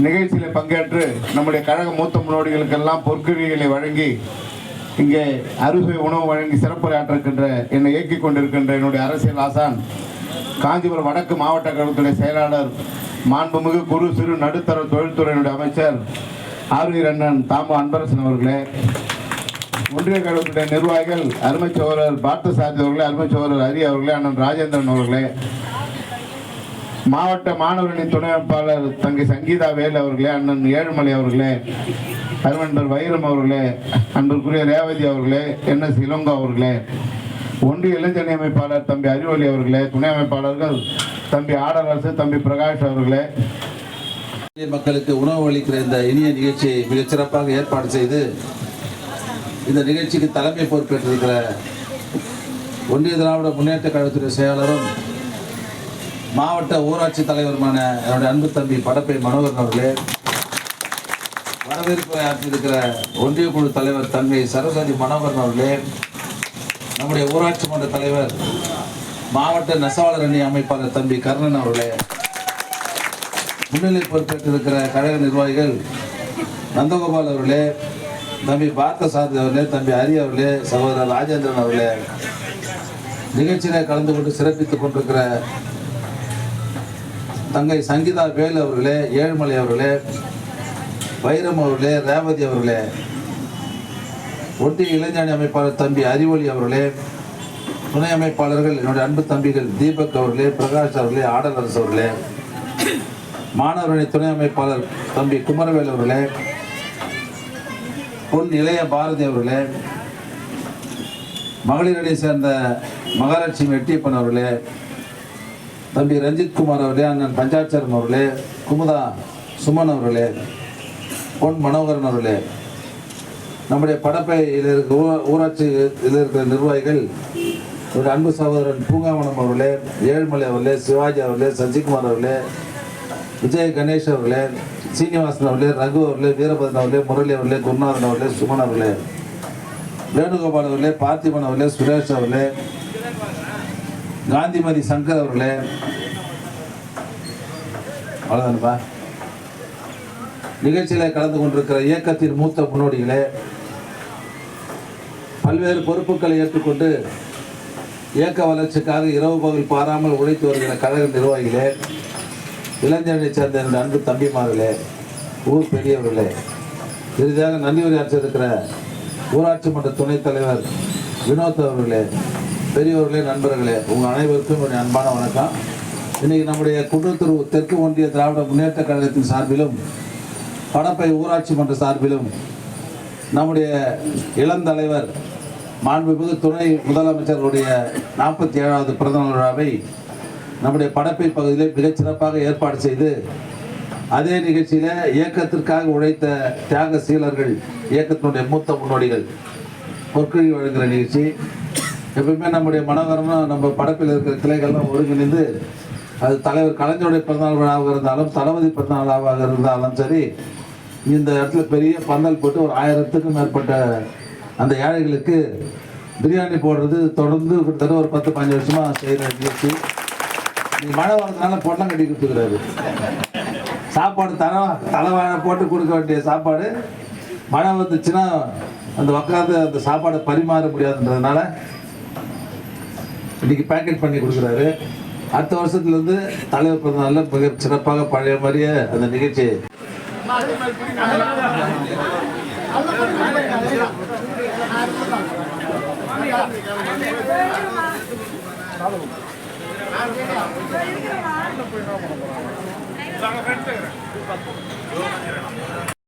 நிகழ்ச்சியில் பங்கேற்று நம்முடைய கழக மூத்த முன்னோடிகளுக்கெல்லாம் பொற்கிரிகளை வழங்கி இங்கே அறுசுவை உணவு வழங்கி சிறப்புரையாற்றிருக்கின்ற என்னை இயக்கிக் கொண்டிருக்கின்ற என்னுடைய அரசியல் ஆசான் காஞ்சிபுரம் வடக்கு மாவட்ட கழகத்துடைய செயலாளர் மாண்புமிகு குறு சிறு நடுத்தர தொழில்துறையினுடைய அமைச்சர் ஆர்வீர் அண்ணன் தாமு அன்பரசன் அவர்களே ஒன்றிய கழகத்துடைய நிர்வாகிகள் அருமை சோழர் பார்த்தசாரதி அவர்களே அருமை சோழர் ஹரி அவர்களே அண்ணன் ராஜேந்திரன் அவர்களே மாவட்ட மாணவரணி துணை அமைப்பாளர் தங்கை சங்கீதா வேல் அவர்களே அண்ணன் ஏழுமலை அவர்களே அருமன்பர் வைரம் அவர்களே அன்பிற்குரிய ரேவதி அவர்களே என் எஸ் இளங்கோ அவர்களே ஒன்றிய இளைஞரணி அமைப்பாளர் தம்பி அறிவொலி அவர்களே துணை அமைப்பாளர்கள் தம்பி ஆடரசு தம்பி பிரகாஷ் அவர்களே. மக்களுக்கு உணவு அளிக்கிற இந்த இனிய நிகழ்ச்சியை மிகச்சிறப்பாக ஏற்பாடு செய்து இந்த நிகழ்ச்சிக்கு தலைமை பொறுப்பேற்றிருக்கிற ஒன்றிய திராவிட முன்னேற்ற கழகத்துறை செயலாளரும் மாவட்ட ஊராட்சி தலைவருமான என்னுடைய அன்பு தம்பி படப்பை மனோகரன் அவர்களே வரவேற்புரை ஆற்றியிருக்கிற ஒன்றிய குழு தலைவர் தங்கை சரஸ்வதி மனோகரன் அவர்களே நம்முடைய ஊராட்சி மன்ற தலைவர் மாவட்ட நெசவாளர் அணி அமைப்பாளர் தம்பி கர்ணன் அவர்களே முன்னிலை பொறுப்பேற்றிருக்கிற கழக நிர்வாகிகள் நந்தகோபால் அவர்களே தம்பி பார்த்தசாரதி அவர்களே தம்பி ஹரி அவர்களே சகோதரர் ராஜேந்திரன் அவர்களே நிகழ்ச்சியில கலந்து கொண்டு சிறப்பித்துக் கொண்டிருக்கிற தங்கை சங்கீதா வேல் அவர்களே ஏழுமலை அவர்களே வைரம் அவர்களே ரேவதி அவர்களே ஒன்றிய இளைஞரணி அமைப்பாளர் தம்பி அறிவொளி அவர்களே துணை அமைப்பாளர்கள் என்னுடைய அன்பு தம்பிகள் தீபக் அவர்களே பிரகாஷ் அவர்களே ஆடலரசு அவர்களே மாணவரணி துணை அமைப்பாளர் தம்பி குமரவேல் அவர்களே பொன் இளைய பாரதி அவர்களே மகளிரணி சேர்ந்த மகாலட்சுமி வெட்டியப்பன் அவர்களே தம்பி ரஞ்சித் குமார் அவர்களே அண்ணன் பஞ்சாட்சரம் அவர்களே குமுதா சுமன் அவர்களே பொன் மனோகரன் அவர்களே நம்முடைய படப்பையில் இருக்க ஊ- ஊராட்சி இதில் இருக்கிற நிர்வாகிகள் ஒரு அன்பு சகோதரன் பூங்காவனம் அவர்களே ஏழுமலை அவர்களே சிவாஜி அவர்களே சசிகுமார் அவர்களே விஜய் கணேஷ் அவர்களே சீனிவாசன் அவர்களே ரகு அவர்களே வீரபதன் அவர்களே முரளி அவர்களே குருநாதன் அவர்களே சுமன் அவர்களே வேணுகோபால் அவர்களே பார்த்திபன் அவர்களே சுரேஷ் அவர்களே காந்திமதி சங்கர் அவர்களே அவ்வளோதானப்பா நிகழ்ச்சியில் கலந்து கொண்டிருக்கிற இயக்கத்தின் மூத்த முன்னோடிகளே பல்வேறு பொறுப்புகளை ஏற்றுக்கொண்டு இயக்க வளர்ச்சிக்காக இரவு பகல் பாராமல் உழைத்து வருகிற கழக நிர்வாகிகளே இளைஞர்களை சேர்ந்த என்னுடைய அன்பு தம்பிமார்களே ஊர் பெரியவர்களே இறுதியாக நன்றி உரையாற்றிருக்கிற ஊராட்சி மன்ற துணைத் தலைவர் வினோத் அவர்களே பெரியவர்களே நண்பர்களே உங்கள் அனைவருக்கும் என்னுடைய அன்பான வணக்கம். இன்னைக்கு நம்முடைய குன்றத்தூர் தெற்கு ஒன்றிய திராவிட முன்னேற்ற கழகத்தின் சார்பிலும் படப்பை ஊராட்சி மன்ற சார்பிலும் நம்முடைய இளந்தலைவர் மாண்புமிகு துணை முதலமைச்சர்களுடைய நாற்பத்தி ஏழாவது பிறந்தநாள் விழாவை நம்முடைய படப்பை பகுதியில் மிகச்சிறப்பாக ஏற்பாடு செய்து அதே நிகழ்ச்சியில் இயக்கத்திற்காக உழைத்த தியாக சீலர்கள் இயக்கத்தினுடைய மூத்த முன்னோடிகள் பொற்கழி வழங்குகிற நிகழ்ச்சி. எப்பவுமே நம்முடைய மனோகரமாக நம்ம படப்பில் இருக்கிற கிளைகள்லாம் ஒருங்கிணைந்து அது தலைவர் கலைஞருடைய பிறந்தநாள் விழாவாக இருந்தாலும் தளபதி பிறந்தநாள் விழாவாக இருந்தாலும் சரி இந்த இடத்துல பெரிய பந்தல் போட்டு ஒரு ஆயிரத்துக்கும் மேற்பட்ட அந்த ஏழைகளுக்கு பிரியாணி போடுறது தொடர்ந்து கிட்டத்தட்ட ஒரு பத்து பதினஞ்சு வருஷமா செய்கிற நிகழ்ச்சி. நீ மழை வரதுனால பொட்டலம் கட்டி கொடுத்துக்கிறாரு. சாப்பாடு தலை தலைவாழை போட்டு கொடுக்க வேண்டிய சாப்பாடு. மழை வந்துச்சுன்னா அந்த உக்காந்து அந்த சாப்பாடை பரிமாற முடியாதுன்றதுனால இன்னைக்கு பேக்கெட் பண்ணி கொடுக்குறாரு. அடுத்த வருஷத்துல இருந்து தலைவர் பிறந்தநாள்ல மிக சிறப்பாக பழைய மாதிரியே அந்த நிகழ்ச்சி.